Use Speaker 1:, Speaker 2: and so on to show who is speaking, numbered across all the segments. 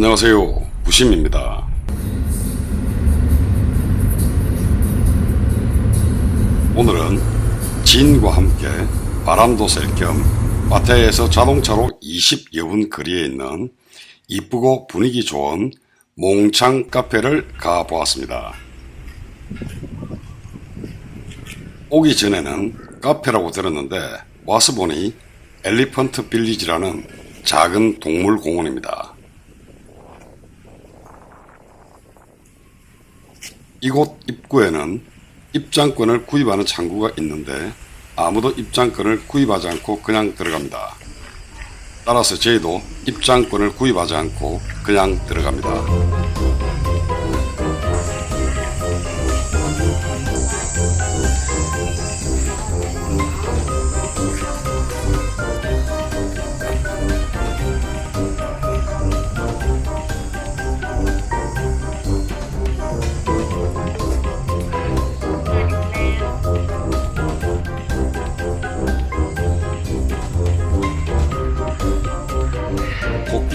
Speaker 1: 안녕하세요. 부심입니다. 오늘은 진과 함께 바람도 쐴 겸 마테에서 자동차로 20여 분 거리에 있는 이쁘고 분위기 좋은 몽창 카페를 가보았습니다. 오기 전에는 카페라고 들었는데 와서 보니 엘리펀트 빌리지라는 작은 동물 공원입니다. 이곳 입구에는 입장권을 구입하는 창구가 있는데 아무도 입장권을 구입하지 않고 그냥 들어갑니다. 따라서 저희도 입장권을 구입하지 않고 그냥 들어갑니다.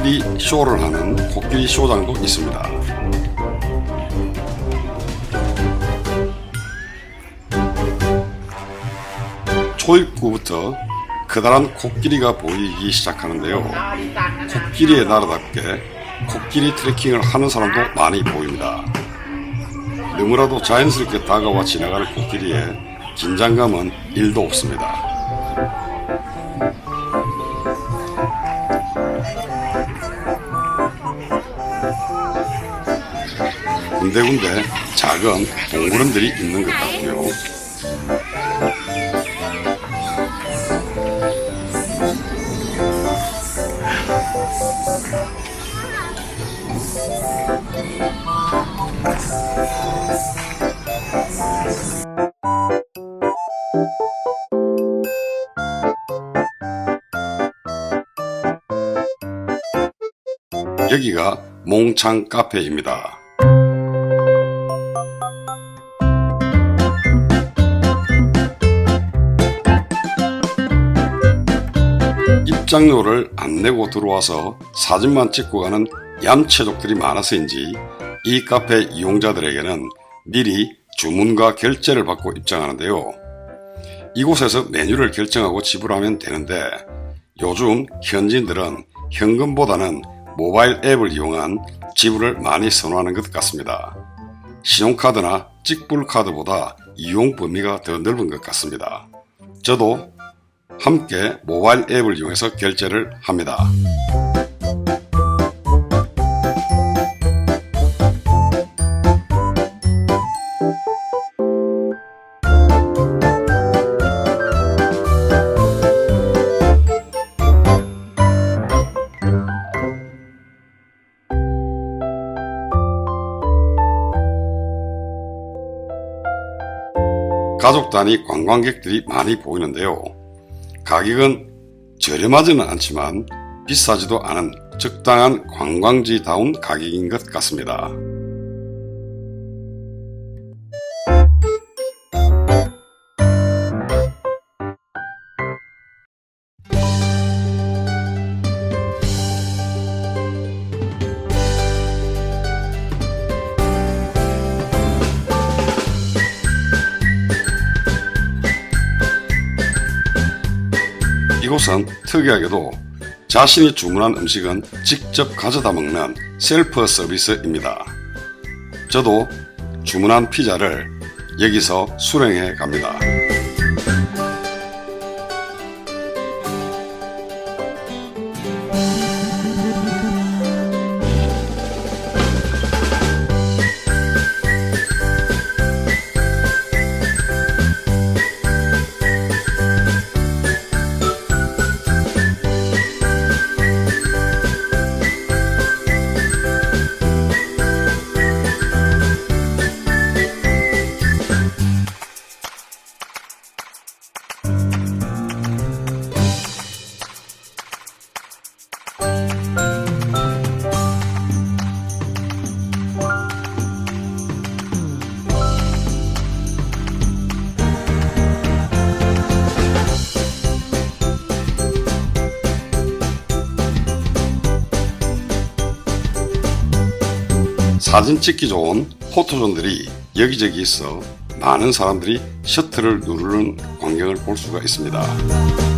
Speaker 1: 코끼리 쇼를 하는 코끼리 쇼장도 있습니다. 초입구부터 커다란 코끼리가 보이기 시작하는데요. 코끼리의 나라답게 코끼리 트레킹을 하는 사람도 많이 보입니다. 너무나도 자연스럽게 다가와 지나가는 코끼리에 긴장감은 1도 없습니다. 군데군데 작은 동물원들이 있는 것 같고요. 여기가 몽창 카페입니다. 입장료를 안 내고 들어와서 사진만 찍고 가는 얌체족들이 많아서인지 이 카페 이용자들에게는 미리 주문과 결제를 받고 입장하는데요. 이곳에서 메뉴를 결정하고 지불하면 되는데 요즘 현지인들은 현금보다는 모바일 앱을 이용한 지불을 많이 선호하는 것 같습니다. 신용카드나 찍불카드보다 이용 범위가 더 넓은 것 같습니다. 저도 함께 모바일 앱을 이용해서 결제를 합니다. 가족 단위 관광객들이 많이 보이는데요. 가격은 저렴하지는 않지만 비싸지도 않은 적당한 관광지다운 가격인 것 같습니다. 이곳은 특이하게도 자신이 주문한 음식은 직접 가져다 먹는 셀프 서비스입니다. 저도 주문한 피자를 여기서 수령해 갑니다. 사진 찍기 좋은 포토존들이 여기저기 있어 많은 사람들이 셔터를 누르는 광경을 볼 수가 있습니다.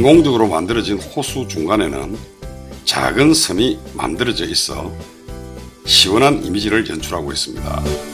Speaker 1: 인공적으로 만들어진 호수 중간에는 작은 섬이 만들어져 있어 시원한 이미지를 연출하고 있습니다.